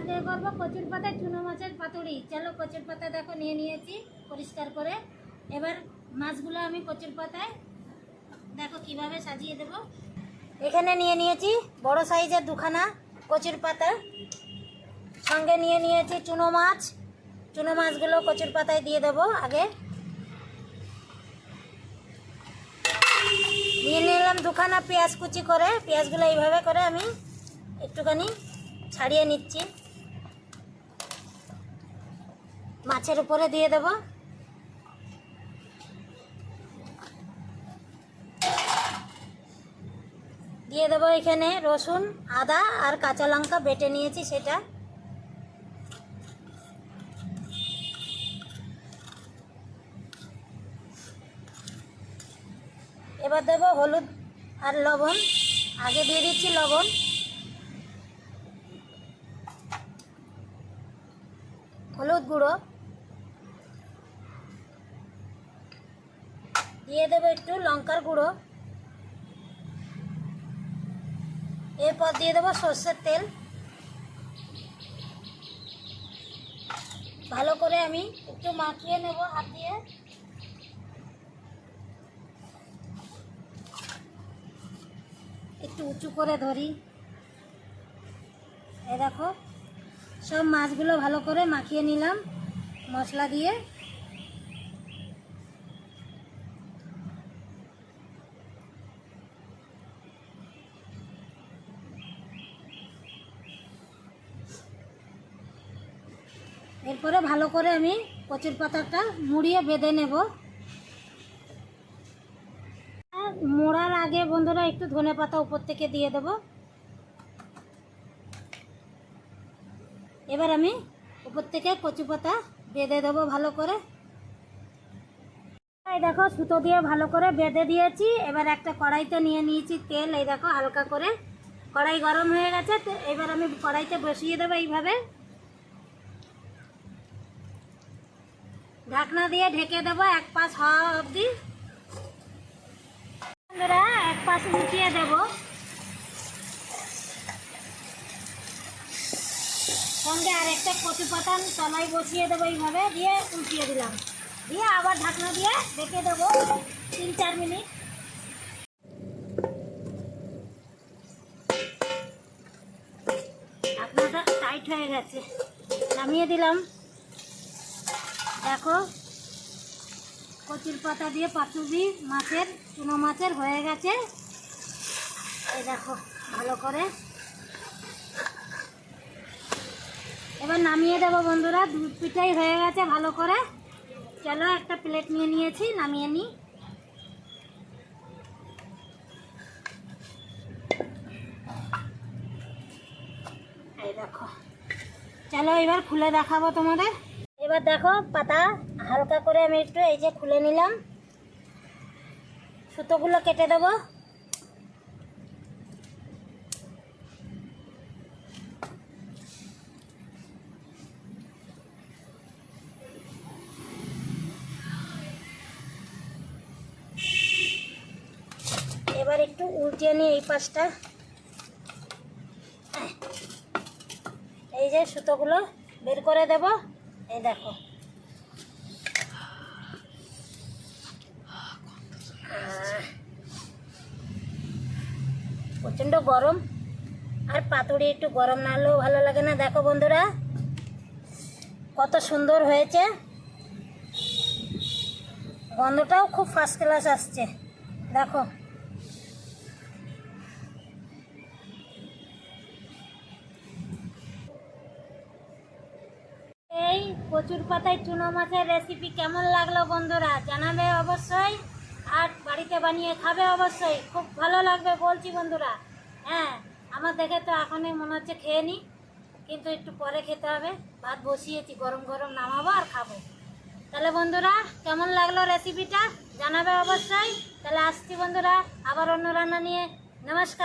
আজকে করব কচুর পাতায় চুনো মাছের পাতুড়ি চলো কচুর পাতা দেখো, নিয়ে নিয়েছি পরিষ্কার করে। এবার মাছগুলো আমি কচুর পাতায় দেখো কীভাবে সাজিয়ে দেব। এখানে নিয়ে নিয়েছি বড় সাইজের দুখানা কচুর পাতা। সঙ্গে নিয়ে নিয়েছি চুনো মাছ। চুনো মাছগুলো কচুর পাতায় দিয়ে দেবো আগে। নিয়ে নিলাম দুখানা পেঁয়াজ কুচি করে। পেঁয়াজগুলো এইভাবে করে আমি একটুখানি ছাড়িয়ে নিচ্ছি। মাছের উপরে দিয়ে দেব। দিয়ে দেবো এখানে রসুন, আদা আর কাঁচা লঙ্কা বেটে নিয়েছি সেটা। এবার দেবো হলুদ আর লবণ। আগে দিয়ে দিচ্ছি লবণ। হলুদ গুঁড়ো। দিয়ে দেবো একটু লঙ্কার গুঁড়ো। এরপর দিয়ে দেবো সর্ষের তেল। ভালো করে আমি একটু মাখিয়ে নেব হাত দিয়ে। একটু উঁচু করে ধরি। এ দেখো। সব মাছগুলো ভালো করে মাখিয়ে নিলাম, মশলা দিয়ে। এরপরে ভালো করে আমি কচুর পাতাটা মুড়িয়ে বেঁধে নেব। মোড়ার আগে বন্ধুরা একটু ধনে পাতা উপর থেকে দিয়ে দেব। এবার আমি উপর থেকে কচু পাতা বেঁধে দেবো ভালো করে। এই দেখো, সুতো দিয়ে ভালো করে বেঁধে দিয়েছি। এবার একটা কড়াইতে নিয়ে নিয়েছি তেল। এই দেখো, হালকা করে। কড়াই গরম হয়ে গেছে, তো এবার আমি কড়াইতে বসিয়ে দেবো এইভাবে। ঢাকনা দিয়ে ঢেকে দেবো এক পাশ হওয়া অবধি। এক পাশ উঠিয়ে দেবো। সঙ্গে আর একটা কচু পাতা তলায় বসিয়ে দেবো এইভাবে, দিয়ে উল্টিয়ে দিলাম। দিয়ে আবার ঢাকনা দিয়ে ঢেকে দেবো তিন চার মিনিট। ঢাকনাটা টাইট হয়ে গেছে। নামিয়ে দিলাম। দেখো, কচুর পাতা দিয়ে পাতুরি মাছের, চুনো মাছের হয়ে গেছে। এই দেখো, ভালো করে এবার নামিয়ে দেবো বন্ধুরা, দুধ পিঠাই হয়ে গেছে ভালো করে। চলো একটা প্লেট নিয়ে নিয়েছি, নামিয়ে নিই এই দেখো। চলো এবার খুলে দেখাবো তোমাদের। এবার দেখো পাতা হালকা করে আমি একটু এই যে খুলে নিলাম। সুতোগুলো কেটে দেবো। এবার একটু উল্টিয়ে নিই এই পাশটা। এই যে সুতোগুলো বের করে দেব। এই দেখো। প্রচণ্ড গরম। আর পাতুড়ি একটু গরম না হলেও ভালো লাগে না। দেখো বন্ধুরা, কত সুন্দর হয়েছে। গন্ধটাও খুব ফার্স্ট ক্লাস আসছে। দেখো। কচুর পাতায় চুনো মাছের রেসিপি কেমন লাগল বন্ধুরা জানাবে অবশ্যই। আর বাড়িতে বানিয়ে খাবে অবশ্যই। খুব ভালো লাগবে বলছি বন্ধুরা। হ্যাঁ আমার দেখে তো এখনই মনে হচ্ছে খেয়ে নিই কিন্তু একটু পরে খেতে হবে। ভাত বসিয়েছি, গরম গরম নামাবো আর খাব। তাহলে বন্ধুরা, কেমন লাগল রেসিপিটা জানাবে অবশ্যই। তাহলে আসছি বন্ধুরা, আবার অন্য রান্না নিয়ে। নমস্কার।